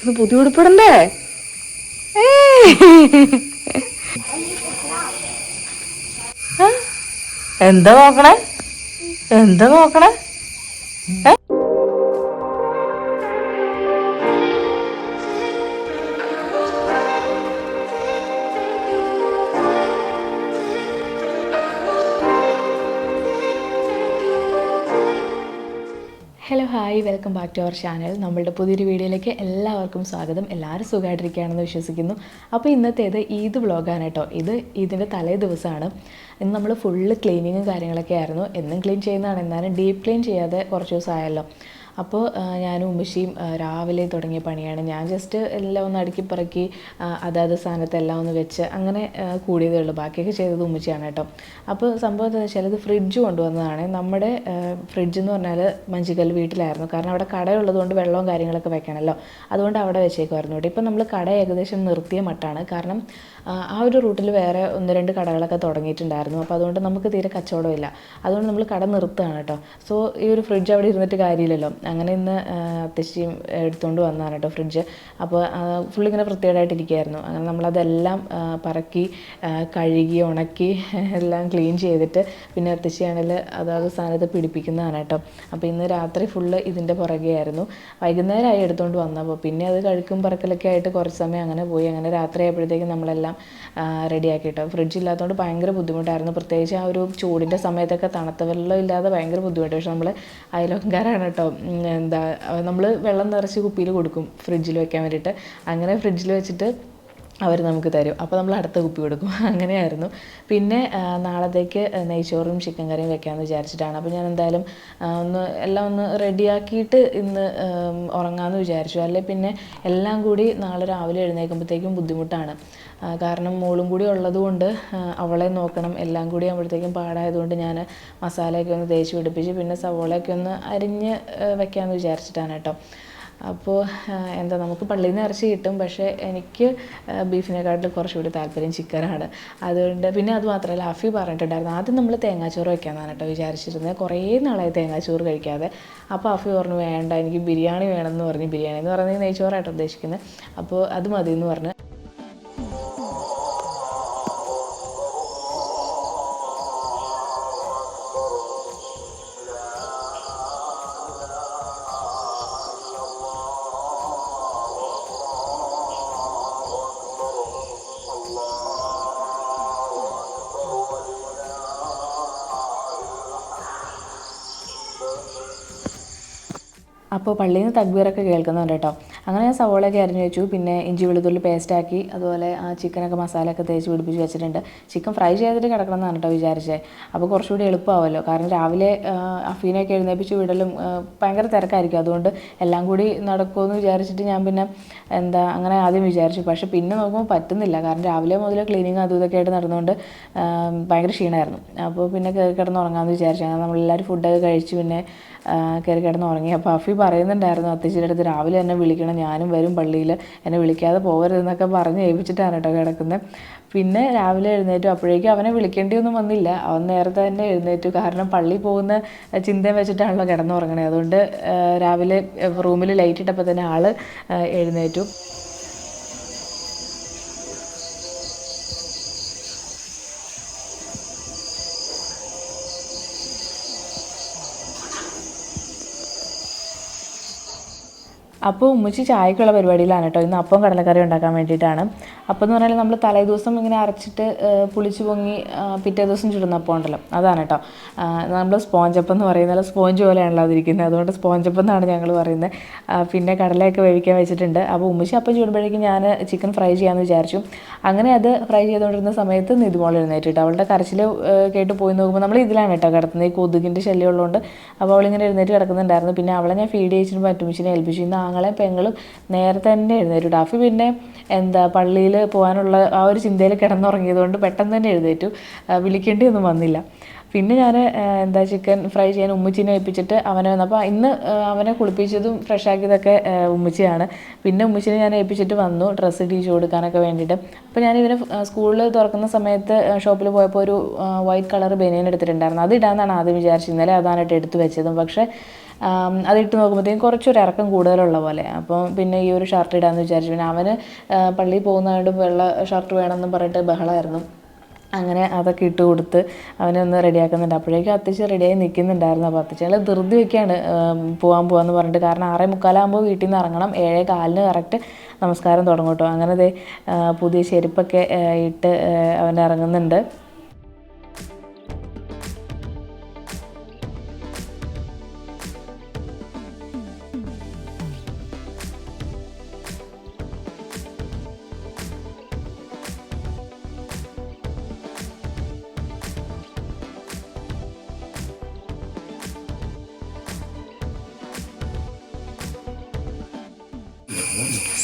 ഒന്ന് പുതിയ ഉടുപ്പിടണ്ടേ? എന്താ നോക്കണേ എന്താ നോക്കണേ? Hello hi welcome back to our channel നമ്മളുടെ പുതിയൊരു വീഡിയോയിലേക്ക് എല്ലാവർക്കും സ്വാഗതം. എല്ലാവരും സുഖമായിട്ടിരിക്കുകയാണെന്ന് വിശ്വസിക്കുന്നു. അപ്പോൾ ഇന്നത്തേത് ഈദ് വ്ളോഗാണ് കേട്ടോ. ഇത് ഇതിന്റെ തലേ ദിവസമാണ്. ഇന്ന് നമ്മൾ ഫുള്ള് ക്ലീനിങ്ങും കാര്യങ്ങളൊക്കെ ആയിരുന്നു. എന്നും ക്ലീൻ ചെയ്യുന്നതാണ്. എന്നാലും ഡീപ്പ് ക്ലീൻ ചെയ്യാതെ കുറച്ച് ദിവസമായല്ലോ. അപ്പോൾ ഞാനും ഉമ്മച്ചിയും രാവിലെ തുടങ്ങിയ പണിയാണ്. ഞാൻ ജസ്റ്റ് എല്ലാം ഒന്ന് അടുക്കി പറക്കി അതാത് സ്ഥാനത്ത് എല്ലാം ഒന്ന് വെച്ച് അങ്ങനെ കൂടിയതേ ഉള്ളൂ. ബാക്കിയൊക്കെ ചെയ്തത് ഉമ്മച്ചിയാണ് കേട്ടോ. അപ്പോൾ സംഭവം എന്താണെന്ന് വെച്ചാൽ ഇത് ഫ്രിഡ്ജ് കൊണ്ടുവന്നതാണ്. നമ്മുടെ ഫ്രിഡ്ജ് എന്ന് പറഞ്ഞാൽ മഞ്ചിക്കൽ വീട്ടിലായിരുന്നു. കാരണം അവിടെ കടയുള്ളതുകൊണ്ട് വെള്ളവും കാര്യങ്ങളൊക്കെ വെക്കണമല്ലോ. അതുകൊണ്ട് അവിടെ വെച്ചേക്കുമായിരുന്നു കേട്ടോ ഇപ്പം നമ്മൾ കട ഏകദേശം നിർത്തിയ മട്ടാണ്. കാരണം ആ ഒരു റൂട്ടിൽ വേറെ ഒന്ന് രണ്ട് കടകളൊക്കെ തുടങ്ങിയിട്ടുണ്ടായിരുന്നു. അപ്പോൾ അതുകൊണ്ട് നമുക്ക് തീരെ കച്ചവടമില്ല അതുകൊണ്ട് നമ്മൾ കട നിർത്തുകയാണ് കേട്ടോ. സോ ഈ ഒരു ഫ്രിഡ്ജ് അവിടെ ഇരുന്നിട്ട് കാര്യമില്ലല്ലോ. അങ്ങനെ ഇന്ന് അത്യശ്ശിയും എടുത്തുകൊണ്ട് വന്നതാണ് കേട്ടോ ഫ്രിഡ്ജ്. അപ്പോൾ ഫുള്ളിങ്ങനെ വൃത്തികേടായിട്ടിരിക്കുകയായിരുന്നു അങ്ങനെ നമ്മളതെല്ലാം പറക്കി കഴുകി ഉണക്കി എല്ലാം ക്ലീൻ ചെയ്തിട്ട് പിന്നെ അത്യശ്ശിയാണെങ്കിൽ അതാത് സ്ഥാനത്ത് പിടിപ്പിക്കുന്നതാണ് കേട്ടോ. അപ്പോൾ ഇന്ന് രാത്രി ഫുള്ള് ഇതിന്റെ പുറകെയായിരുന്നു. വൈകുന്നേരമായി എടുത്തുകൊണ്ട് വന്നപ്പോൾ പിന്നെ അത് കഴുക്കും പറക്കലൊക്കെ ആയിട്ട് കുറച്ച് സമയം അങ്ങനെ പോയി. അങ്ങനെ രാത്രി ആയപ്പോഴത്തേക്കും നമ്മളെല്ലാം റെഡിയാക്കി കേട്ടോ ഫ്രിഡ്ജ് ഇല്ലാത്തതുകൊണ്ട് ഭയങ്കര ബുദ്ധിമുട്ടായിരുന്നു. പ്രത്യേകിച്ച് ആ ഒരു ചൂടിന്റെ സമയത്തൊക്കെ തണുത്ത വെള്ളം ഇല്ലാതെ ഭയങ്കര ബുദ്ധിമുട്ട്. പക്ഷെ നമ്മൾ അയലോക്കാരാണ് കേട്ടോ എന്താ നമ്മൾ വെള്ളം നിറച്ച് കുപ്പിയിൽ കൊടുക്കും ഫ്രിഡ്ജിൽ വെക്കാൻ വേണ്ടിയിട്ട്. അങ്ങനെ ഫ്രിഡ്ജിൽ വെച്ചിട്ട് അവർ നമുക്ക് തരും. അപ്പോൾ നമ്മൾ അടുത്ത കുപ്പി കൊടുക്കും. അങ്ങനെയായിരുന്നു. പിന്നെ നാളത്തേക്ക് നെയ്ച്ചോറും ചിക്കൻ കറിയും വെക്കാമെന്ന് വിചാരിച്ചിട്ടാണ്. അപ്പോൾ ഞാൻ എന്തായാലും ഒന്ന് എല്ലാം ഒന്ന് റെഡിയാക്കിയിട്ട് ഇന്ന് ഉറങ്ങാമെന്ന് വിചാരിച്ചു. അല്ലെ പിന്നെ എല്ലാം കൂടി നാളെ രാവിലെ എഴുന്നേൽക്കുമ്പോഴത്തേക്കും ബുദ്ധിമുട്ടാണ്. കാരണം മോളും കൂടി ഉള്ളതുകൊണ്ട് അവളെ നോക്കണം. എല്ലാം കൂടി ആകുമ്പോഴത്തേക്കും പാടായതുകൊണ്ട് ഞാൻ മസാലയൊക്കെ ഒന്ന് തേച്ച് പിടിപ്പിച്ച് പിന്നെ സവോളയൊക്കെ ഒന്ന് അരിഞ്ഞ് വെക്കാമെന്ന് വിചാരിച്ചിട്ടാണ് കേട്ടോ. അപ്പോൾ എന്താ നമുക്ക് പള്ളിയിൽ നിന്ന് ഇറച്ചി കിട്ടും പക്ഷേ എനിക്ക് ആ, ബീഫിനെക്കാട്ടിൽ കുറച്ചുകൂടി താല്പര്യം ചിക്കനാണ്. അതുകൊണ്ട് പിന്നെ അത് മാത്രമല്ല അഫി പറഞ്ഞിട്ടുണ്ടായിരുന്നു ആദ്യം നമ്മൾ തേങ്ങാച്ചോറ് വയ്ക്കാമെന്നാണ് കേട്ടോ വിചാരിച്ചിരുന്നത്. കുറേ നാളായി തേങ്ങാച്ചോറ് കഴിക്കാതെ. അപ്പോൾ അഫി പറഞ്ഞു വേണ്ട എനിക്ക് ബിരിയാണി വേണമെന്ന് പറഞ്ഞു ബിരിയാണി എന്ന് പറഞ്ഞ് നെയ്ച്ചോറായിട്ട് ഉദ്ദേശിക്കുന്നത്. അപ്പോൾ അത് മതി എന്ന് പറഞ്ഞ്. അപ്പോൾ പള്ളിയിൽ നിന്ന് തക്ബീറൊക്കെ കേൾക്കുന്നുണ്ട് കേട്ടോ. അങ്ങനെ ഞാൻ സവോളയൊക്കെ അരിഞ്ഞു വെച്ചു. പിന്നെ ഇഞ്ചി വെളുത്തുള്ളി പേസ്റ്റാക്കി അതുപോലെ ആ ചിക്കനൊക്കെ മസാലയൊക്കെ തേച്ച് പിടിപ്പിച്ച് വെച്ചിട്ടുണ്ട്. ചിക്കൻ ഫ്രൈ ചെയ്തിട്ട് കിടക്കണം എന്നാണ് കേട്ടോ വിചാരിച്ചത് അപ്പോൾ കുറച്ചുകൂടി എളുപ്പമാവുമല്ലോ കാരണം രാവിലെ അഫീനൊക്കെ എഴുന്നേപ്പിച്ച് വിടലും ഭയങ്കര തിരക്കായിരിക്കും. അതുകൊണ്ട് എല്ലാം കൂടി നടക്കുമെന്ന് വിചാരിച്ചിട്ട് ഞാൻ പിന്നെ എന്താ അങ്ങനെ ആദ്യം വിചാരിച്ചു. പക്ഷെ പിന്നെ നോക്കുമ്പോൾ പറ്റുന്നില്ല. കാരണം രാവിലെ മുതൽ ക്ലീനിങ് അതും ഇതൊക്കെ ആയിട്ട് നടന്നുകൊണ്ട് ഭയങ്കര ക്ഷീണമായിരുന്നു അപ്പോൾ പിന്നെ കയറി കിടന്ന് വിചാരിച്ചു. അങ്ങനെ നമ്മളെല്ലാവരും ഫുഡൊക്കെ കഴിച്ച് പിന്നെ കയറി കിടന്ന് ഉറങ്ങി. അപ്പോൾ അഫി പറയുന്നുണ്ടായിരുന്നു അത്തച്ചിയുടെ അടുത്ത് രാവിലെ തന്നെ വിളിക്കണം ഞാനും വരും പള്ളിയിൽ എന്നെ വിളിക്കാതെ പോകരുതെന്നൊക്കെ പറഞ്ഞ് ഏൽപ്പിച്ചിട്ടാണ് കേട്ടോ കിടക്കുന്നത് പിന്നെ രാവിലെ എഴുന്നേറ്റു. അപ്പോഴേക്കും അവനെ വിളിക്കേണ്ടിയൊന്നും വന്നില്ല. അവൻ നേരത്തെ തന്നെ എഴുന്നേറ്റു. കാരണം പള്ളി പോകുന്ന ചിന്തയും വെച്ചിട്ടാണല്ലോ കിടന്നുറങ്ങണേ. അതുകൊണ്ട് രാവിലെ റൂമിൽ ലൈറ്റ് ഇട്ടപ്പോൾ തന്നെ ആൾ എഴുന്നേറ്റു. അപ്പോൾ ഉമ്മച്ചി ചായക്കുള്ള പരിപാടിയിലാണ് കേട്ടോ. ഇന്ന് അപ്പം കടലക്കറി ഉണ്ടാക്കാൻ വേണ്ടിയിട്ടാണ്. അപ്പം എന്ന് പറഞ്ഞാൽ നമ്മൾ തലേ ദിവസം ഇങ്ങനെ അരച്ചിട്ട് പുളിച്ച് പൊങ്ങി പിറ്റേ ദിവസം ചുടുന്ന അപ്പം ഉണ്ടല്ലോ. അതാണ് കേട്ടോ. നമ്മൾ സ്പോഞ്ചപ്പം എന്ന് പറയുന്നത് സ്പോഞ്ച് പോലെയാണല്ലോ അതിരിക്കുന്നത് അതുകൊണ്ട് സ്പോഞ്ചപ്പം എന്നാണ് ഞങ്ങൾ പറയുന്നത്. പിന്നെ കടലയൊക്കെ വേവിക്കാൻ വെച്ചിട്ടുണ്ട്. അപ്പോൾ ഉമ്മച്ചി അപ്പം ചൂടുമ്പോഴേക്കും ഞാൻ ചിക്കൻ ഫ്രൈ ചെയ്യാമെന്ന് വിചാരിച്ചു. അങ്ങനെ അത് ഫ്രൈ ചെയ്തുകൊണ്ടിരുന്ന സമയത്ത് നിതുമോൾ എഴുന്നേറ്റിട്ട് അവളുടെ കരച്ചിൽ കേട്ട് പോയി നോക്കുമ്പോൾ നമ്മൾ ഇതിലാണ് കേട്ടോ കിടക്കുന്നത് ഈ കൊതുകിന്റെ ശല്യമുള്ളതുകൊണ്ട് അപ്പോൾ അവളിങ്ങനെ എഴുന്നേറ്റ് കിടക്കുന്നുണ്ടായിരുന്നു. പിന്നെ അവളെ ഞാൻ ഫീഡ് ചെയ്യിച്ചിട്ട് മറ്റു മിഷിനെ ഏൽപ്പിച്ചു. ഇന്ന് ആങ്ങളെ പെങ്ങളും നേരത്തെ തന്നെ എഴുന്നേറ്റു. ഡാഫി പിന്നെ എന്താ പള്ളിയിൽ പോകാനുള്ള ആ ഒരു ചിന്തയിൽ കിടന്നുറങ്ങിയതുകൊണ്ട് പെട്ടെന്ന് തന്നെ എഴുന്നേറ്റു. വിളിക്കേണ്ടി ഒന്നും വന്നില്ല. പിന്നെ ഞാൻ എന്താ ചിക്കൻ ഫ്രൈ ചെയ്യാൻ ഉമ്മച്ചിനെ ഏൽപ്പിച്ചിട്ട് അവനെ വന്നു അപ്പോൾ ഇന്ന് അവനെ കുളിപ്പിച്ചതും ഫ്രഷ് ആക്കിയതൊക്കെ ഉമ്മച്ചിയാണ്. പിന്നെ ഉമ്മച്ചിനെ ഞാൻ ഏൽപ്പിച്ചിട്ട് വന്നു ഡ്രസ്സ് ടീച്ച് കൊടുക്കാനൊക്കെ വേണ്ടിയിട്ട്. അപ്പോൾ ഞാൻ ഇവന് സ്കൂളിൽ തുറക്കുന്ന സമയത്ത് ഷോപ്പിൽ പോയപ്പോൾ ഒരു വൈറ്റ് കളർ ബനിയൻ എടുത്തിട്ടുണ്ടായിരുന്നു. അത് ഇടാമെന്നാണ് ആദ്യം വിചാരിച്ചത്. ഇന്നലെ അതാണ് എടുത്തു വെച്ചതും. പക്ഷേ അതിട്ട് നോക്കുമ്പോഴത്തേക്കും കുറച്ചൊരു ഇറക്കം കൂടുതലുള്ള പോലെ. അപ്പോൾ പിന്നെ ഈ ഒരു ഷർട്ട് ഇടാമെന്ന് വിചാരിച്ചു പിന്നെ അവന് പള്ളിയിൽ പോകുന്നതുകൊണ്ട് വെള്ള ഷർട്ട് വേണമെന്നും പറഞ്ഞിട്ട് ബഹളമായിരുന്നു. അങ്ങനെ അതൊക്കെ ഇട്ട് കൊടുത്ത് അവനെ ഒന്ന് റെഡിയാക്കുന്നുണ്ട്. അപ്പോഴേക്കും അത്യാവശ്യം റെഡിയായി നിൽക്കുന്നുണ്ടായിരുന്നു. അപ്പോൾ അത്യാവശ്യം ധൃതി വെക്കാണ് പോകാൻ പോകാമെന്ന് പറഞ്ഞിട്ട്. കാരണം ആറേ മുക്കാലാകുമ്പോൾ വീട്ടിൽ നിന്ന് ഇറങ്ങണം. ഏഴേ കാലിന് കറക്റ്റ് നമസ്കാരം തുടങ്ങും കേട്ടോ. അങ്ങനെ പുതിയ ചെരുപ്പൊക്കെ ഇട്ട് അവൻ ഇറങ്ങുന്നുണ്ട്.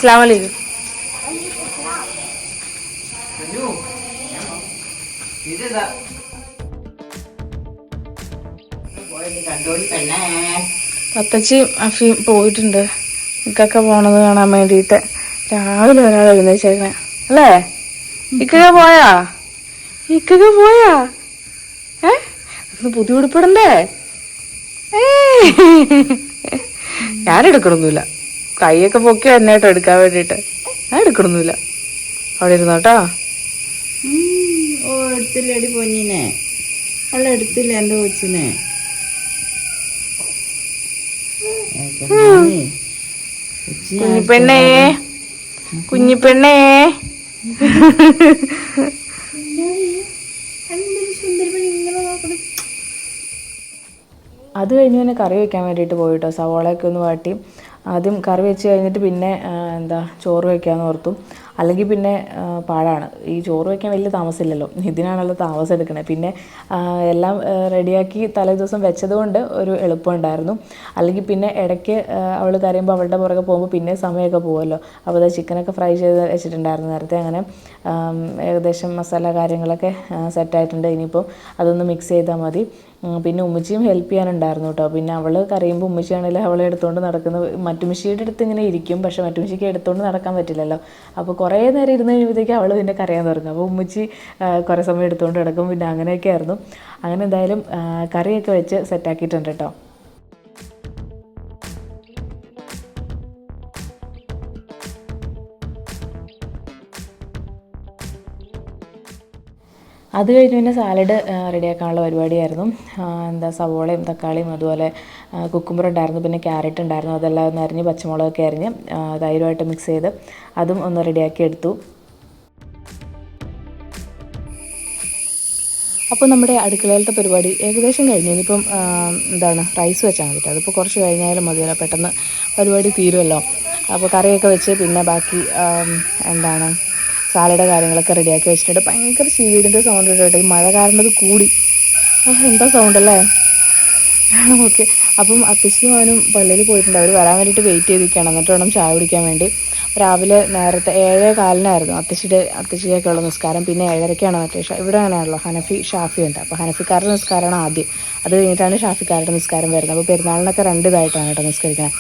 അസ്സാം വലൈക്കും അത്തച്ചി അഫിയും പോയിട്ടുണ്ട്. ഇക്കൊക്കെ പോണത് കാണാൻ വേണ്ടിയിട്ട് രാവിലെ ഒരാൾ എഴുന്നേച്ചേക്കണേ അല്ലേ? ഇക്കൊക്കെ പോയാ? ഇക്കൊക്കെ പോയാ? ഏ? പുതിയ ഉടുപ്പിടണ്ടേ ഏയ്. കൈയൊക്കെ പൊക്കി എന്നായിട്ട് എടുക്കാൻ വേണ്ടിട്ട് ഞാൻ എടുക്കണമൊന്നുമില്ല അവിടെ ഇരുന്നോട്ടോ. ഓ എടുത്തില്ലടി പൊന്നിനെ? അവളെ എടുത്തില്ല എന്റെ കൊച്ചിനെ. കുഞ്ഞിപ്പെണ്ണേ. കുഞ്ഞിപ്പെണ്ണേ. അത് കഴിഞ്ഞ് പിന്നെ കറി വെക്കാൻ വേണ്ടിയിട്ട് പോയിട്ടോ സവോളയൊക്കെ ഒന്ന് വാട്ടി. ആദ്യം കറി വെച്ച് കഴിഞ്ഞിട്ട് പിന്നെ എന്താ ചോറ് വയ്ക്കാമെന്ന് ഓർത്തു. അല്ലെങ്കിൽ പിന്നെ പാഴാണ് ഈ ചോറ് വയ്ക്കാൻ വലിയ താമസമില്ലല്ലോ. ഇതിനാണല്ലോ താമസം എടുക്കണേ. പിന്നെ എല്ലാം റെഡിയാക്കി തലേ ദിവസം വെച്ചതുകൊണ്ട് ഒരു എളുപ്പമുണ്ടായിരുന്നു അല്ലെങ്കിൽ പിന്നെ ഇടയ്ക്ക് അവൾ കരയുമ്പോൾ അവളുടെ പുറകെ പോകുമ്പോൾ പിന്നെ സമയമൊക്കെ പോകുമല്ലോ അപ്പോൾ അത് ചിക്കനൊക്കെ ഫ്രൈ ചെയ്ത് വെച്ചിട്ടുണ്ടായിരുന്നു നേരത്തെ അങ്ങനെ. ഏകദേശം മസാല കാര്യങ്ങളൊക്കെ സെറ്റായിട്ടുണ്ട് ഇനിയിപ്പോൾ അതൊന്ന് മിക്സ് ചെയ്താൽ മതി. പിന്നെ ഉമ്മച്ചിയും ഹെൽപ്പ് ചെയ്യാനുണ്ടായിരുന്നു കേട്ടോ പിന്നെ അവൾ കരയുമ്പോൾ ഉമ്മച്ചിയാണെങ്കിൽ അവളെ എടുത്തുകൊണ്ട് നടക്കുന്ന മറ്റുമിഷിയുടെ അടുത്ത് ഇങ്ങനെ ഇരിക്കും. പക്ഷെ മറ്റുമിഷിക്ക് എടുത്തുകൊണ്ട് നടക്കാൻ പറ്റില്ലല്ലോ. അപ്പോൾ കുറേ നേരം ഇരുന്ന് കഴിയുമ്പോഴത്തേക്ക് അവൾ പിന്നെ കരയാൻ തുടങ്ങും. അപ്പോൾ ഉമ്മച്ചി കുറേ സമയം എടുത്തുകൊണ്ട് നടക്കും. പിന്നെ അങ്ങനെയൊക്കെ ആയിരുന്നു. അങ്ങനെ എന്തായാലും കറിയൊക്കെ വെച്ച് സെറ്റാക്കിയിട്ടുണ്ട് കേട്ടോ അത് കഴിഞ്ഞ് പിന്നെ സാലഡ് റെഡിയാക്കാനുള്ള പരിപാടിയായിരുന്നു. എന്താ സവോളയും തക്കാളിയും അതുപോലെ കുക്കുമ്പർ ഉണ്ടായിരുന്നു പിന്നെ ക്യാരറ്റ് ഉണ്ടായിരുന്നു അതെല്ലാം ഒന്ന് അരിഞ്ഞ് പച്ചമുളകൊക്കെ അരിഞ്ഞ് തൈരുമായിട്ട് മിക്സ് ചെയ്ത് അതും ഒന്ന് റെഡിയാക്കി എടുത്തു. അപ്പോൾ നമ്മുടെ അടുക്കളയിലത്തെ പരിപാടി ഏകദേശം കഴിഞ്ഞു. ഇനിയിപ്പം എന്താണ് റൈസ് വെച്ചാൽ മതി. അതിപ്പോൾ കുറച്ച് കഴിഞ്ഞാലും മതിയല്ലോ പെട്ടെന്ന് പരിപാടി തീരുമല്ലോ അപ്പോൾ കറിയൊക്കെ വെച്ച് പിന്നെ ബാക്കി എന്താണ് സാലഡ് കാര്യങ്ങളൊക്കെ റെഡിയാക്കി വെച്ചിട്ടുണ്ട്. ഭയങ്കര ചീടിന്റെ സൗണ്ട് കേട്ടോ ഈ മഴ കാരണം അത് കൂടി. എന്താ സൗണ്ട് അല്ലേ? ഓക്കെ അപ്പം അത്യശ്യം അവനും പള്ളിയിൽ പോയിട്ടുണ്ട്. അവർ വരാൻ വേണ്ടിയിട്ട് വെയിറ്റ് ചെയ്തിരിക്കുകയാണ്. എന്നിട്ട് വേണം ചായ കുടിക്കാൻ വേണ്ടി. രാവിലെ നേരത്തെ ഏഴേ കാലിനായിരുന്നു അത്തശ്ശിയുടെ അത്തശ്ശിയൊക്കെ ഉള്ള നിസ്കാരം. പിന്നെ ഏഴരയ്ക്കാണ് ഷാ- ഇവിടെ അങ്ങനെയാണല്ലോ. ഹനഫി ഷാഫി ഉണ്ട്. അപ്പോൾ ഹനഫിക്കാരുടെ നിസ്കാരമാണ് ആദ്യം. അത് കഴിഞ്ഞിട്ടാണ് ഷാഫിക്കാരുടെ നിസ്കാരം വരുന്നത്. അപ്പോൾ പെരുന്നാളിനൊക്കെ രണ്ട് ഇതായിട്ടാണ് കേട്ടോ നിസ്കരിക്കുന്നത്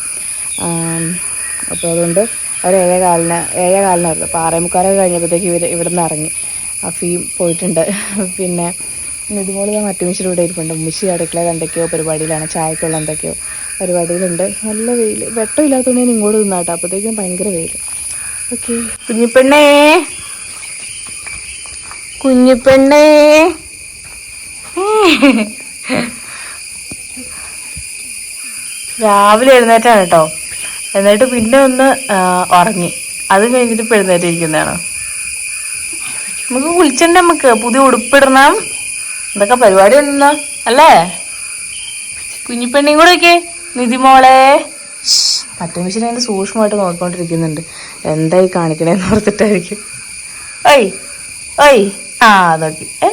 അപ്പോൾ അതുകൊണ്ട് അവർ ഏഴേ കാലിന് ഏഴേ കാലിനായിരുന്നു അപ്പോൾ ആറേ കഴിഞ്ഞപ്പോഴത്തേക്ക് ഇവർ ഇവിടെ നിന്ന് ഇറങ്ങി അഫിയും പോയിട്ടുണ്ട്. പിന്നെ ഇതുപോലെ മറ്റു മറ്റുമിച്ചിട്ട് ഇവിടെ ഇരിപ്പുണ്ട്. ഉമ്മിച്ചി അടുക്കളയിൽ എന്തൊക്കെയോ പരിപാടിയിലാണ്. ചായക്കുള്ള എന്തൊക്കെയോ പരിപാടിയിലുണ്ട് നല്ല വെയിൽ വെട്ടമില്ലാത്തതുകൊണ്ട് ഞാൻ ഇങ്ങോട്ട് നിന്നാട്ടോ അപ്പോഴത്തേക്കും ഭയങ്കര വെയിൽ ഓക്കെ. കുഞ്ഞിപ്പെണ്ണേ. കുഞ്ഞിപ്പെണ്ണേ. രാവിലെ എഴുന്നേറ്റാണ് കേട്ടോ. എന്നിട്ട് പിന്നെ ഒന്ന് ഉറങ്ങി. അത് കഴിഞ്ഞിട്ട് പെഴുന്നേറ്റിരിക്കുന്നതാണ് നമുക്ക് കുളിച്ചണ്ട നമുക്ക്? പുതിയ ഉടുപ്പിടണം. എന്തൊക്കെ പരിപാടി ഉണ്ടെന്നാ അല്ലേ? കുഞ്ഞിപ്പെണ്ണിയും കൂടെ ഒക്കെ നിധിമോളെ മറ്റേ മിഷൻ അതിന്റെ സൂക്ഷ്മമായിട്ട് നോക്കിക്കൊണ്ടിരിക്കുന്നുണ്ട്. എന്തായി കാണിക്കണേന്ന് ഓർത്തിട്ടായിരിക്കും. ഓയ് ഓയ് ആ നോക്കി. ഏ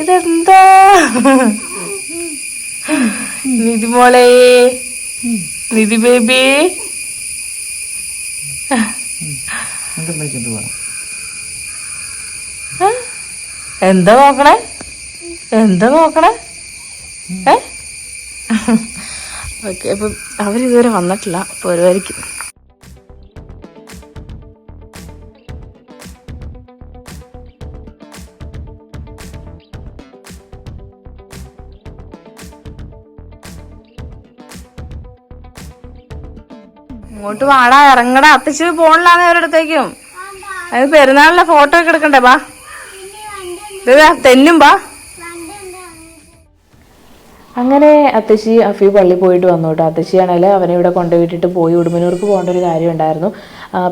ഇതെന്താ? നിധിമോളെ നിധി ബേബി? എന്താ നോക്കണേ? എന്താ നോക്കണേ? ഏ? ഓക്കെ അപ്പം അവരിതുവരെ വന്നിട്ടില്ല. അപ്പോൾ വരുമായിരിക്കും ഇങ്ങോട്ട് വാടാ ഇറങ്ങടാ. അത്തച്ചു പോണില്ലാന്ന് അവരടുത്തേക്കും അത് പെരുന്നാളിലെ ഫോട്ടോ ഒക്കെ എടുക്കണ്ടേ ബാ. ഇതാ തെന്നും ബാ. അങ്ങനെ അത്തശ്ശി അഫി പള്ളി പോയിട്ട് വന്നു കേട്ടോ. അത്തശ്ശിയാണെങ്കിൽ അവനെ ഇവിടെ കൊണ്ടുപോയിട്ടിട്ട് പോയി. ഉടുമ്പനൂർക്ക് പോകേണ്ട ഒരു കാര്യം ഉണ്ടായിരുന്നു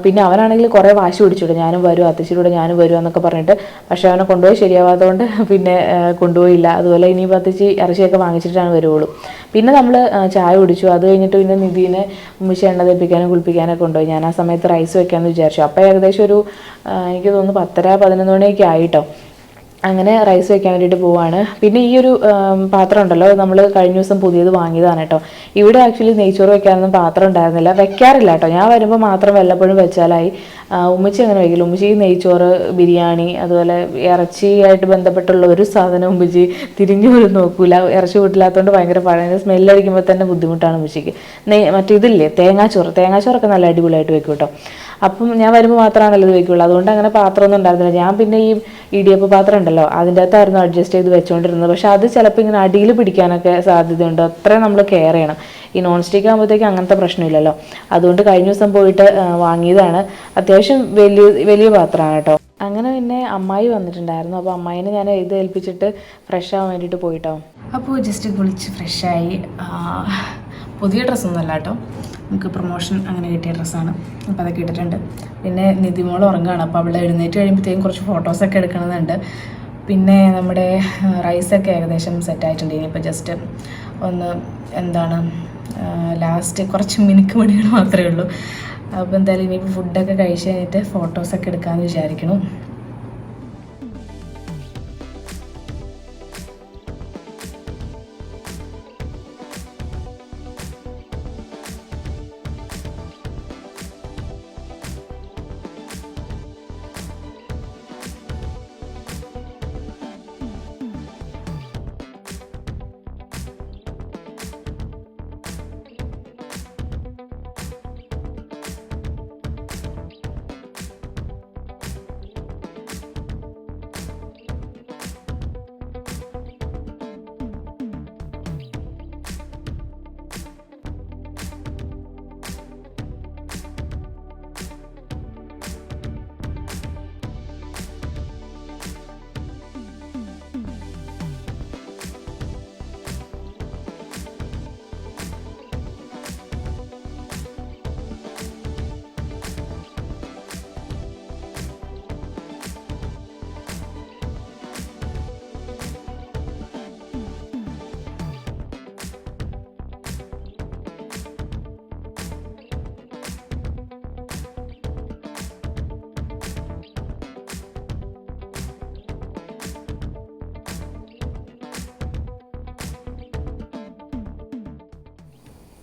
പിന്നെ അവനാണെങ്കിൽ കുറേ വാശി പിടിച്ചിട്ട് ഞാനും വരും അത്തച്ചിയിലൂടെ ഞാനും വരും എന്നൊക്കെ പറഞ്ഞിട്ട്. പക്ഷേ അവനെ കൊണ്ടുപോയി ശരിയാവാത്തതുകൊണ്ട് പിന്നെ കൊണ്ടുപോയില്ല. അതുപോലെ ഇനിയിപ്പോൾ അത്തച്ചി ഇറച്ചിയൊക്കെ വാങ്ങിച്ചിട്ടാണ് വരുവുള്ളൂ. പിന്നെ നമ്മൾ ചായ കുടിച്ചു. അത് കഴിഞ്ഞിട്ട് പിന്നെ നിധീനെ ഉമ്മിച്ച എണ്ണ തെപ്പിക്കാനും കുളിപ്പിക്കാനൊക്കെ കൊണ്ടുപോയി. ഞാൻ ആ സമയത്ത് റൈസ് വെക്കാമെന്ന് വിചാരിച്ചു. അപ്പോൾ ഏകദേശം ഒരു എനിക്ക് തോന്നുന്നു പത്തര പതിനൊന്ന് മണിയൊക്കെ ആയിട്ടോ. അങ്ങനെ റൈസ് വെക്കാൻ വേണ്ടിയിട്ട് പോവാണ്. പിന്നെ ഈ ഒരു പാത്രം ഉണ്ടല്ലോ നമ്മൾ കഴിഞ്ഞ ദിവസം പുതിയത് വാങ്ങിയതാണ് കേട്ടോ ഇവിടെ ആക്ച്വലി നെയ്ച്ചോറ് വെക്കാനൊന്നും പാത്രം ഉണ്ടായിരുന്നില്ല. വെക്കാറില്ല കേട്ടോ ഞാൻ വരുമ്പോൾ മാത്രം വല്ലപ്പോഴും വെച്ചാലായി. ഉമ്മച്ചി അങ്ങനെ വെക്കില്ല. ഉമ്മച്ചി നെയ്ച്ചോറ് ബിരിയാണി അതുപോലെ ഇറച്ചിയായിട്ട് ബന്ധപ്പെട്ടുള്ള ഒരു സാധനം ഉമ്മച്ചി തിരിഞ്ഞു പോലും നോക്കൂല. ഇറച്ചി വീട്ടിലാത്തതുകൊണ്ട് ഭയങ്കര പഴയ സ്മെല്ലടിക്കുമ്പോൾ തന്നെ ബുദ്ധിമുട്ടാണ് ഉമ്മച്ചിക്ക്. നെയ് മറ്റേ ഇതില്ലേ തേങ്ങാച്ചോറ്. തേങ്ങാച്ചോറൊക്കെ നല്ല അടിപൊളിയായിട്ട് വെക്കും കേട്ടോ അപ്പം ഞാൻ വരുമ്പോൾ മാത്രമാണല്ലോ ഇത് വെക്കുള്ളൂ. അതുകൊണ്ട് അങ്ങനെ പാത്രമൊന്നും ഉണ്ടായിരുന്നില്ല. ഞാൻ പിന്നെ ഈ ഇടിയപ്പ പാത്രം ഉണ്ടല്ലോ അതിന്റെ അകത്തായിരുന്നു അഡ്ജസ്റ്റ് ചെയ്ത് വെച്ചുകൊണ്ടിരുന്നത് പക്ഷേ അത് ചിലപ്പോൾ ഇങ്ങനെ അടിയിൽ പിടിക്കാനൊക്കെ സാധ്യതയുണ്ട്. അത്രയും നമ്മൾ കെയർ ചെയ്യണം. ഈ നോൺ സ്റ്റിക്ക് ആകുമ്പോഴത്തേക്ക് അങ്ങനത്തെ പ്രശ്നമില്ലല്ലോ. അതുകൊണ്ട് കഴിഞ്ഞ ദിവസം പോയിട്ട് വാങ്ങിയതാണ്. അത്യാവശ്യം വലിയ വലിയ പാത്രമാണ് കേട്ടോ. അങ്ങനെ പിന്നെ അമ്മായി വന്നിട്ടുണ്ടായിരുന്നു. അപ്പോൾ അമ്മായിനെ ഞാൻ ഇത് ഏൽപ്പിച്ചിട്ട് ഫ്രഷ് ആവാൻ വേണ്ടിയിട്ട് പോയിട്ടോ. അപ്പോൾ ജസ്റ്റ് കുളിച്ച് ഫ്രഷായി പുതിയ ഡ്രസ്സൊന്നും അല്ല കേട്ടോ. നമുക്ക് പ്രൊമോഷൻ അങ്ങനെ കിട്ടിയ ഡ്രസ്സാണ്. അപ്പോൾ അതൊക്കെ ഇട്ടിട്ടുണ്ട്. പിന്നെ നിധിമോൾ ഉറങ്ങുകയാണ് അപ്പോൾ അവൾ എഴുന്നേറ്റ് കഴിയുമ്പോഴത്തേക്കും കുറച്ച് ഫോട്ടോസൊക്കെ എടുക്കണമെന്നുണ്ട് പിന്നെ നമ്മുടെ റൈസൊക്കെ ഏകദേശം സെറ്റായിട്ടുണ്ട് ഇനിയിപ്പോൾ ജസ്റ്റ് ഒന്ന് എന്താണ് ലാസ്റ്റ് കുറച്ച് മിനുക്ക് മണികൾ മാത്രമേ ഉള്ളൂ. അപ്പോൾ എന്തായാലും ഇനിയിപ്പോൾ ഫുഡൊക്കെ കഴിച്ച് കഴിഞ്ഞിട്ട് ഫോട്ടോസൊക്കെ എടുക്കാമെന്ന് വിചാരിക്കണം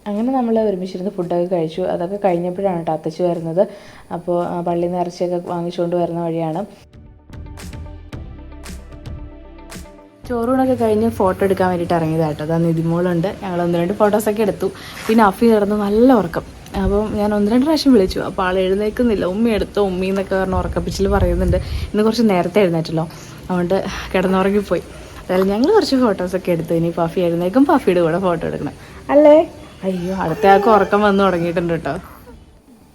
അങ്ങനെ നമ്മൾ ഒരുമിച്ചിരുന്ന് ഫുഡൊക്കെ കഴിച്ചു. അതൊക്കെ കഴിഞ്ഞപ്പോഴാണ് കേട്ടോ അത്തച്ചു വരുന്നത്. അപ്പോൾ പള്ളിയിൽ നിന്ന് ഇറച്ചിയൊക്കെ വാങ്ങിച്ചുകൊണ്ട് വരുന്ന വഴിയാണ്. ചോറൂണൊക്കെ കഴിഞ്ഞ് ഫോട്ടോ എടുക്കാൻ വേണ്ടിയിട്ട് ഇറങ്ങിയതാട്ടോ അതാ നിതിമോളുണ്ട്. ഞങ്ങൾ ഒന്ന് രണ്ട് ഫോട്ടോസൊക്കെ എടുത്തു. പിന്നെ അഫി നടന്ന് നല്ല ഉറക്കം. അപ്പം ഞാൻ ഒന്ന് രണ്ട് പ്രാവശ്യം വിളിച്ചു. അപ്പോൾ ആൾ എഴുന്നേൽക്കുന്നില്ല. ഉമ്മി എടുത്തോ ഉമ്മി എന്നൊക്കെ പറഞ്ഞ് ഉറക്കപ്പിച്ചിൽ പറയുന്നുണ്ട്. ഇന്ന് കുറച്ച് നേരത്തെ എഴുന്നേറ്റല്ലോ. അതുകൊണ്ട് കിടന്നുറങ്ങിപ്പോയി. അതായത് ഞങ്ങൾ കുറച്ച് ഫോട്ടോസൊക്കെ എടുത്തു. ഇനി പഫി എഴുന്നേക്കും പഫിയുടെ കൂടെ ഫോട്ടോ എടുക്കണം. അല്ലേ? അയ്യോ അടുത്ത ആൾക്ക് ഉറക്കം വന്ന് തുടങ്ങിയിട്ടുണ്ട് കേട്ടോ.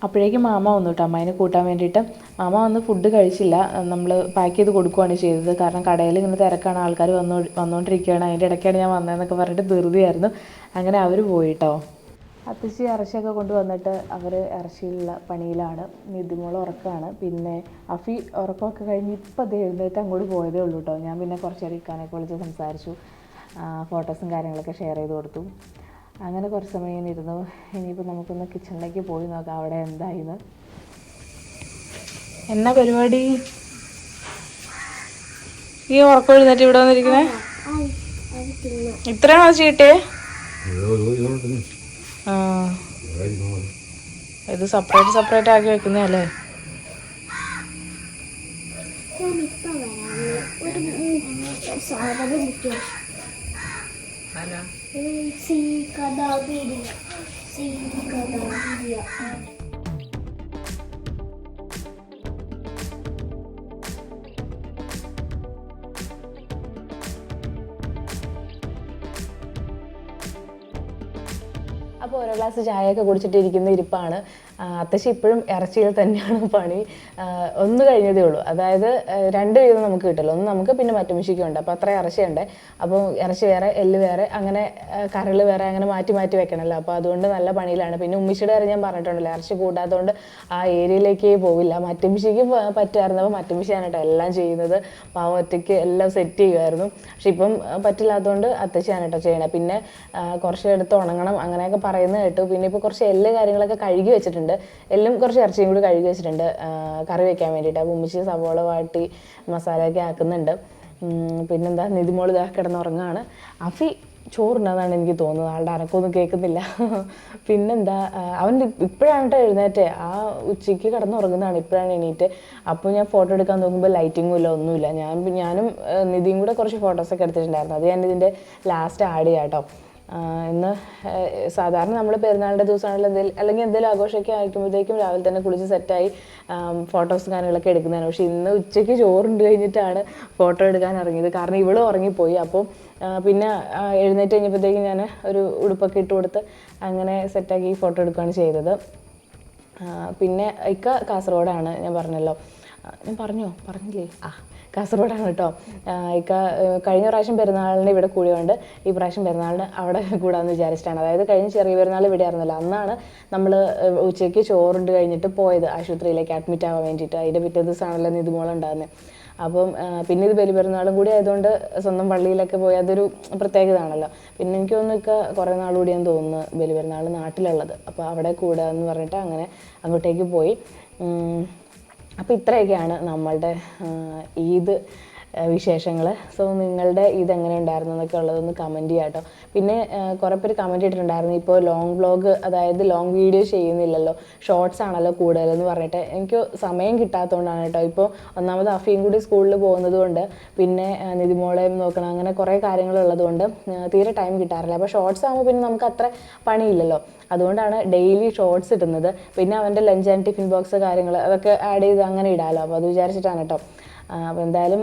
അപ്പോഴേക്കും മാമ വന്നു കേട്ടോ അമ്മേനെ കൂട്ടാൻ വേണ്ടിയിട്ട്. മാമ വന്ന് ഫുഡ് കഴിച്ചില്ല നമ്മൾ പാക്ക് ചെയ്ത് കൊടുക്കുകയാണ് ചെയ്തത്. കാരണം കടയിൽ ഇങ്ങനെ തിരക്കാണ് ആൾക്കാർ വന്നു വന്നുകൊണ്ടിരിക്കുകയാണ് അതിന്റെ ഇടയ്ക്കാണ് ഞാൻ വന്നതെന്നൊക്കെ പറഞ്ഞിട്ട് ധൃതിയായിരുന്നു. അങ്ങനെ അവർ പോയിട്ടോ അത്തച്ചി ഇറച്ചിയൊക്കെ കൊണ്ടുവന്നിട്ട് അവർ ഇറച്ചിയിലുള്ള പണിയിലാണ്. നിധിമോൾ ഉറക്കമാണ് പിന്നെ അഫി ഉറക്കമൊക്കെ കഴിഞ്ഞ് ഇപ്പം അത് എഴുന്നേറ്റ് അങ്ങോട്ട് പോയതേ ഉള്ളൂ കേട്ടോ. ഞാൻ പിന്നെ കുറച്ച് നേരം വിളിച്ച് സംസാരിച്ചു. ഫോട്ടോസും കാര്യങ്ങളൊക്കെ ഷെയർ ചെയ്ത് കൊടുത്തു. അങ്ങനെ കുറച്ച് സമയം ഇരുന്നു. ഇനിയിപ്പോൾ നമുക്കൊന്ന് കിച്ചണിലേക്ക് പോയി നോക്കാം അവിടെ എന്തായിന്ന്. എന്നാ പരിപാടി? ഈ ഉറക്കം എഴുന്നേറ്റ് ഇവിടെ വന്നിരിക്കുന്നേ? ഇത്രയും മാസം കിട്ടിയേ ആ. ഇത് സെപ്പറേറ്റ് സെപ്പറേറ്റ് ആക്കി വെക്കുന്നേ അല്ലേ? സാധനം കഥാപീഡിയ സി കഥാപീഡിയ അപ്പോൾ ഓരോ ഗ്ലാസ് ചായയൊക്കെ കുടിച്ചിട്ടിരിക്കുന്ന ഇരിപ്പാണ്. അത്തശ്ശി ഇപ്പോഴും ഇറച്ചിയിൽ തന്നെയാണ് പണി. ഒന്ന് കഴിഞ്ഞതേ ഉള്ളൂ. അതായത് രണ്ട് വീതം നമുക്ക് കിട്ടില്ല. ഒന്ന് നമുക്ക് പിന്നെ മറ്റു മിഷിക്കുണ്ട് അപ്പോൾ അത്ര ഇറച്ചിയുണ്ട് അപ്പോൾ ഇറച്ചി വേറെ എല്ല് വേറെ അങ്ങനെ കറികൾ വേറെ അങ്ങനെ മാറ്റി മാറ്റി വെക്കണമല്ലോ അപ്പോൾ അതുകൊണ്ട് നല്ല പണിയിലാണ്. പിന്നെ ഉമ്മിച്ചിയുടെ കാര്യം ഞാൻ പറഞ്ഞിട്ടുണ്ടല്ലോ. ഇറച്ചി കൂടാത്തതുകൊണ്ട് ആ ഏരിയയിലേക്കേ പോവില്ല. മറ്റുമിഷിക്ക് പറ്റുമായിരുന്നു. അപ്പോൾ മറ്റുമിഷിയാണ് കേട്ടോ എല്ലാം ചെയ്യുന്നത്. പാവം ഒറ്റയ്ക്ക് എല്ലാം സെറ്റ് ചെയ്യുമായിരുന്നു. പക്ഷെ ഇപ്പം പറ്റില്ലാത്തതുകൊണ്ട് അത്തശ്ശിയാണ് കേട്ടോ പിന്നെ കുറച്ച് എടുത്ത് ഉണങ്ങണം അങ്ങനെയൊക്കെ പറയുന്നത് കേട്ടു. പിന്നെ ഇപ്പോൾ കുറച്ച് എല്ല് കാര്യങ്ങളൊക്കെ കഴുകി വെച്ചിട്ടുണ്ട്. എല്ലും കുറച്ച് ഇറച്ചിയും കൂടി കഴുകി വെച്ചിട്ടുണ്ട്. കറി വെക്കാൻ വേണ്ടിയിട്ട്. അപ്പോൾ ഉമ്മിച്ച് സവോള വാട്ടി മസാലയൊക്കെ ആക്കുന്നുണ്ട്. പിന്നെന്താ? നിതിമോൾ ഇതാ കിടന്നുറങ്ങാണ്. അഫി ചോറുണ്ടെന്നാണ് എനിക്ക് തോന്നുന്നത്. ആളുടെ അനക്കൊന്നും കേൾക്കുന്നില്ല. പിന്നെന്താ? അവൻ ഇപ്പോഴാണ് കേട്ടോ എഴുന്നേറ്റ്. ആ ഉച്ചയ്ക്ക് കിടന്നുറങ്ങുന്നതാണ് ഇപ്പോഴാണ് എണീറ്റ്. അപ്പോൾ ഞാൻ ഫോട്ടോ എടുക്കാൻ നോക്കുമ്പോൾ ലൈറ്റിങ്ങും ഇല്ല ഒന്നുമില്ല. ഞാൻ ഞാനും നിധിയും കൂടെ കുറച്ച് ഫോട്ടോസൊക്കെ എടുത്തിട്ടുണ്ടായിരുന്നു. അത് ഞാൻ ഇതിന്റെ ലാസ്റ്റ് ആഡ് ചെയ്യാം കേട്ടോ ഇന്ന് സാധാരണ നമ്മൾ പെരുന്നാളിന്റെ ദിവസമാണെങ്കിൽ എന്തെങ്കിലും അല്ലെങ്കിൽ എന്തെങ്കിലും ആഘോഷമൊക്കെ ആയിരിക്കുമ്പോഴത്തേക്കും രാവിലെ തന്നെ കുളിച്ച് സെറ്റായി ഫോട്ടോസ് കാര്യങ്ങളൊക്കെ എടുക്കുന്നതാണ്. പക്ഷേ ഇന്ന് ഉച്ചയ്ക്ക് ചോറുണ്ട് കഴിഞ്ഞിട്ടാണ് ഫോട്ടോ എടുക്കാൻ ഇറങ്ങിയത്. കാരണം ഇവളും ഉറങ്ങിപ്പോയി. അപ്പോൾ പിന്നെ എഴുന്നേറ്റ് കഴിഞ്ഞപ്പോഴത്തേക്കും ഞാൻ ഒരു ഉടുപ്പൊക്കെ ഇട്ട് കൊടുത്ത് അങ്ങനെ സെറ്റാക്കി ഫോട്ടോ എടുക്കുകയാണ് ചെയ്തത്. പിന്നെ ഇക്ക കാസർഗോഡാണ് ഞാൻ പറഞ്ഞല്ലോ. ഞാൻ പറഞ്ഞോ? പറഞ്ഞില്ലേ? ആ കാസർഗോഡാണ് കേട്ടോ. ഇക്ക കഴിഞ്ഞ പ്രാവശ്യം പെരുന്നാളിന് ഇവിടെ കൂടിയുണ്ട് ഈ പ്രാവശ്യം പെരുന്നാളിന് അവിടെ കൂടാമെന്ന് വിചാരിച്ചിട്ടാണ്. അതായത് കഴിഞ്ഞ ചെറിയ പെരുന്നാൾ ഇവിടെ ആയിരുന്നല്ലോ. അന്നാണ് നമ്മൾ ഉച്ചയ്ക്ക് ചോറുണ്ട് കഴിഞ്ഞിട്ട് പോയത് ആശുപത്രിയിലേക്ക് അഡ്മിറ്റ് ആവാൻ വേണ്ടിയിട്ട്. അതിന്റെ പിറ്റേ ദിവസമാണല്ലോ നിതുമോളം ഉണ്ടാകുന്നത് അപ്പം പിന്നെ ഇത് ബലി പെരുന്നാളും കൂടി ആയതുകൊണ്ട് സ്വന്തം പള്ളിയിലൊക്കെ പോയി അതൊരു പ്രത്യേകതയാണല്ലോ പിന്നെ എനിക്ക് തോന്നുന്നു ഇക്ക കുറേ ഞാൻ തോന്നുന്നു ബലി പെരുന്നാൾ നാട്ടിലുള്ളത്. അപ്പോൾ അവിടെ കൂടുക എന്ന് പറഞ്ഞിട്ട് അങ്ങനെ അങ്ങോട്ടേക്ക് പോയി. അപ്പോൾ ഇത്രയൊക്കെയാണ് നമ്മളുടെ ഈദ് വിശേഷങ്ങൾ സോ നിങ്ങളുടെ ഇതെങ്ങനെ ഉണ്ടായിരുന്നു എന്നൊക്കെ ഉള്ളതൊന്ന് കമന്റ് ചെയ്യാം കേട്ടോ. പിന്നെ കുറേ പേര് കമന്റ് ഇട്ടിട്ടുണ്ടായിരുന്നു. ഇപ്പോൾ ലോങ് വ്ളോഗ് അതായത് ലോങ് വീഡിയോ ചെയ്യുന്നില്ലല്ലോ. ഷോർട്സ് ആണല്ലോ കൂടുതലെന്ന് പറഞ്ഞിട്ട്. എനിക്ക് സമയം കിട്ടാത്തതുകൊണ്ടാണ് കേട്ടോ. ഇപ്പോൾ ഒന്നാമത് അഫീം കൂടി സ്കൂളിൽ പോകുന്നത് കൊണ്ട് പിന്നെ നിതിമോളെയും നോക്കണം. അങ്ങനെ കുറേ കാര്യങ്ങളുള്ളത് കൊണ്ട് തീരെ ടൈം കിട്ടാറില്ല. അപ്പോൾ ഷോർട്സ് ആകുമ്പോൾ പിന്നെ നമുക്ക് അത്ര പണിയില്ലല്ലോ. അതുകൊണ്ടാണ് ഡെയിലി ഷോർട്സ് ഇടുന്നത്. പിന്നെ അവന്റെ ലഞ്ച് ആൻഡ് ടിഫിൻ ബോക്സ് കാര്യങ്ങൾ അതൊക്കെ ആഡ് ചെയ്ത് അങ്ങനെ ഇടാമല്ലോ അപ്പോൾ അത് വിചാരിച്ചിട്ടാണ് കേട്ടോ. അപ്പോൾ എന്തായാലും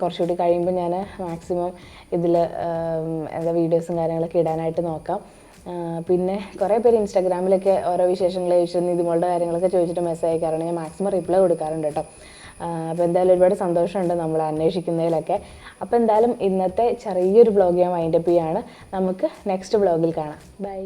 കുറച്ചുകൂടി കഴിയുമ്പോൾ ഞാൻ മാക്സിമം ഇതിൽ എന്താ വീഡിയോസും കാര്യങ്ങളൊക്കെ ഇടാനായിട്ട് നോക്കാം. പിന്നെ കുറേ പേര് ഇൻസ്റ്റാഗ്രാമിലൊക്കെ ഓരോ വിശേഷങ്ങൾ ചോദിച്ചിരുന്ന ഇതുപോലുള്ള കാര്യങ്ങളൊക്കെ ചോദിച്ചിട്ട് മെസ്സേജ് അയക്കാറുണ്ട്. ഞാൻ മാക്സിമം റിപ്ലൈ കൊടുക്കാറുണ്ട് കേട്ടോ. അപ്പോൾ എന്തായാലും ഒരുപാട് സന്തോഷമുണ്ട് നമ്മൾ അന്വേഷിക്കുന്നതിലൊക്കെ. അപ്പോൾ എന്തായാലും ഇന്നത്തെ ചെറിയൊരു ബ്ലോഗ് ഞാൻ വൈൻഡപ്പ് ചെയ്യാണ്. നമുക്ക് നെക്സ്റ്റ് ബ്ലോഗിൽ കാണാം. ബൈ